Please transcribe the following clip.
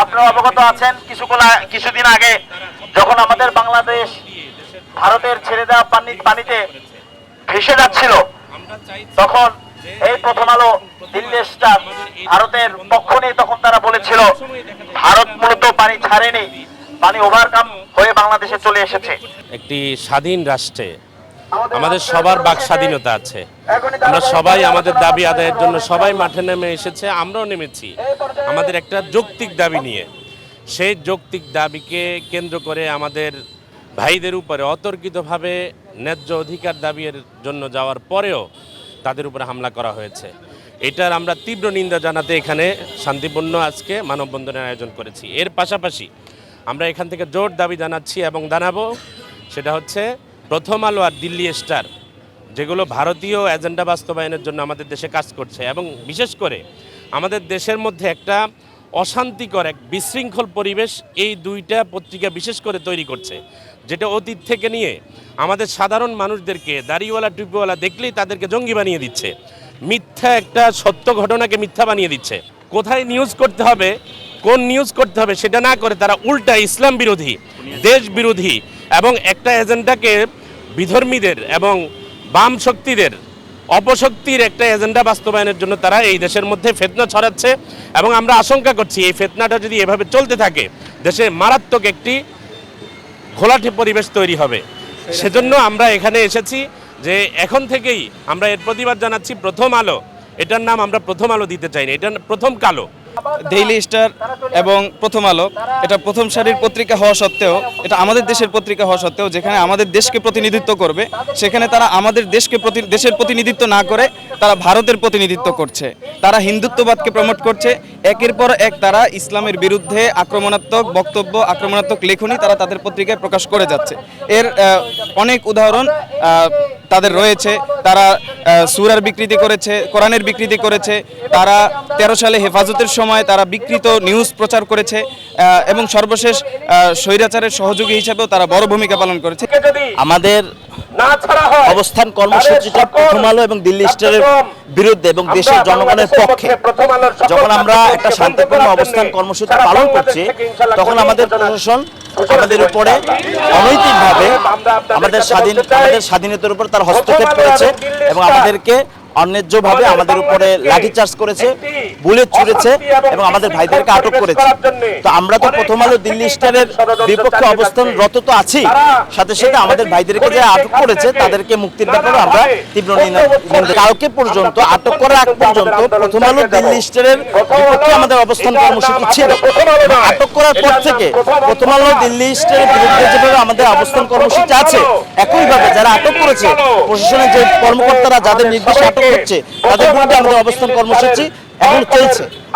আপনারা অবগত আছেন কিছুক্ষণ কিছুদিন আগে যখন আমাদের বাংলাদেশ ভারতের ছেড়ে দেওয়া পানি পানিতে ভেসে যাচ্ছিল তখন এই প্রথম আলো দিল্লি স্টার ভারতের পক্ষ নিয়ে তখন তারা বলেছিল ভারত মূলত পানি ছাড়েনি পানি ওভারকাম হয়ে বাংলাদেশে চলে এসেছে। একটি স্বাধীন রাষ্ট্রে আমাদের সবার বাক স্বাধীনতা আছে। আমরা সবাই আমাদের দাবি আদায়ের জন্য সবাই মাঠে নেমে এসেছে আমরাও নেমেছি। আমাদের একটা যৌক্তিক দাবি নিয়ে। সেই যৌক্তিক দাবিকে কেন্দ্র করে আমাদের ভাইদের উপরে অতর্কিতভাবে ন্যায্য অধিকার দাবির জন্য যাওয়ার পরেও তাদের উপরে হামলা করা হয়েছে। এটার আমরা তীব্র নিন্দা জানাতে এখানে শান্তিপূর্ণ আজকে মানববন্ধনের আয়োজন করেছি। এর পাশাপাশি আমরা এখান থেকে জোর দাবি জানাচ্ছি এবং জানাব, সেটা হচ্ছে প্রথম আলো আর দিল্লি স্টার, যেগুলো ভারতীয় এজেন্ডা বাস্তবায়নের জন্য আমাদের দেশে কাজ করছে এবং বিশেষ করে আমাদের দেশের মধ্যে একটা অশান্তিকর এক বিশৃঙ্খল পরিবেশ এই দুইটা পত্রিকা বিশেষ করে তৈরি করছে, যেটা অতীত থেকে নিয়ে আমাদের সাধারণ মানুষদেরকে, দাড়িওয়ালা, টুপিওয়ালা দেখলেই তাদেরকে জঙ্গি বানিয়ে দিচ্ছে। মিথ্যা একটা সত্য ঘটনাকে মিথ্যা বানিয়ে দিচ্ছে। কোথায় নিউজ করতে হবে, কোন নিউজ করতে হবে সেটা না করে তারা উল্টা ইসলাম বিরোধী, দেশ বিরোধী এবং একটা এজেন্ডাকে বিধর্মীদের এবং বাম শক্তিদের অপশক্তির একটা এজেন্ডা বাস্তবায়নের জন্য তারা এই দেশের মধ্যে ফেতনা ছড়াচ্ছে এবং আমরা আশঙ্কা করছি এই ফেতনাটা যদি এভাবে চলতে থাকে, দেশে মারাত্মক একটি ঘোলাটে পরিবেশ তৈরি হবে। সেজন্য আমরা এখানে এসেছি যে এখন থেকেই আমরা এর প্রতিবাদ জানাচ্ছি প্রথম আলো। এটার নাম আমরা প্রথম আলো দিতে চাই না এটা প্রথম কালো। ডেইলি স্টার এবং প্রথম আলো। এটা প্রথম সারির পত্রিকা হওয়া সত্ত্বেও, এটা আমাদের দেশের পত্রিকা হওয়া সত্ত্বেও, যেখানে আমাদের দেশকে প্রতিনিধিত্ব করবে, সেখানে তারা আমাদের দেশকে দেশের প্রতিনিধিত্ব না করে, তারা ভারতের প্রতিনিধিত্ব করছে। তারা হিন্দুত্ববাদকে প্রমোট করছে। একের পর এক তারা ইসলামের বিরুদ্ধে আক্রমণাত্মক বক্তব্য, আক্রমণাত্মক লেখনী তারা তাদের পত্রিকায় প্রকাশ করে যাচ্ছে। এর অনেক উদাহরণ তাদের রয়েছে তারা সুরার বিকৃতি করেছে কোরআনের বিকৃতি করেছে তারা তেরো সালে হেফাজতের সময় তারা বিকৃত নিউজ প্রচার করেছে এবং সর্বশেষ স্বৈরাচারের সহযোগী হিসেবেও তারা বড় ভূমিকা পালন করেছে। আমাদের অবস্থান কর্মসূচিটা প্রথম আলো এবং দিল্লি স্টারের বিরুদ্ধে এবং দেশের জনগণের পক্ষে। যখন আমরা একটা শান্তিপূর্ণ অবস্থান কর্মসূচি পালন করছি তখন আমাদের প্রশাসন আমাদের উপরে অনৈতিকভাবে আমাদের স্বাধীন আমাদের স্বাধীনতার উপর তার হস্তক্ষেপ করেছে এবং আমাদেরকে অন্যায্যভাবে আমাদের উপরে লাঠি লাঠিচার্জ করেছে বুলেট ছুড়েছে এবং আমাদের ভাইদেরকে আটক করেছে। তো আমরা তো প্রথম আলো দিল্লি স্টারের বিপক্ষে অবস্থানরত তো আছি সাথে সাথে আমাদের ভাইদেরকে যে আটক করেছে তাদেরকে মুক্তির ব্যাপারে আমরা তীব্র কালকে পর্যন্ত আটক করার আগ পর্যন্ত প্রথম আলো দিল্লি স্টারের বিপক্ষে আমাদের অবস্থান কর্মসূচি ছিল। আটক করার পর থেকে প্রথম আলো দিল্লি স্টারের বিরুদ্ধে যেভাবে আমাদের অবস্থান কর্মসূচি আছে একইভাবে যারা আটক করেছে প্রশাসনের যে কর্মকর্তারা যাদের নির্দেশে আটক হচ্ছে তাদের বিরুদ্ধে আমাদের অবস্থান কর্মসূচি এখন চলছে।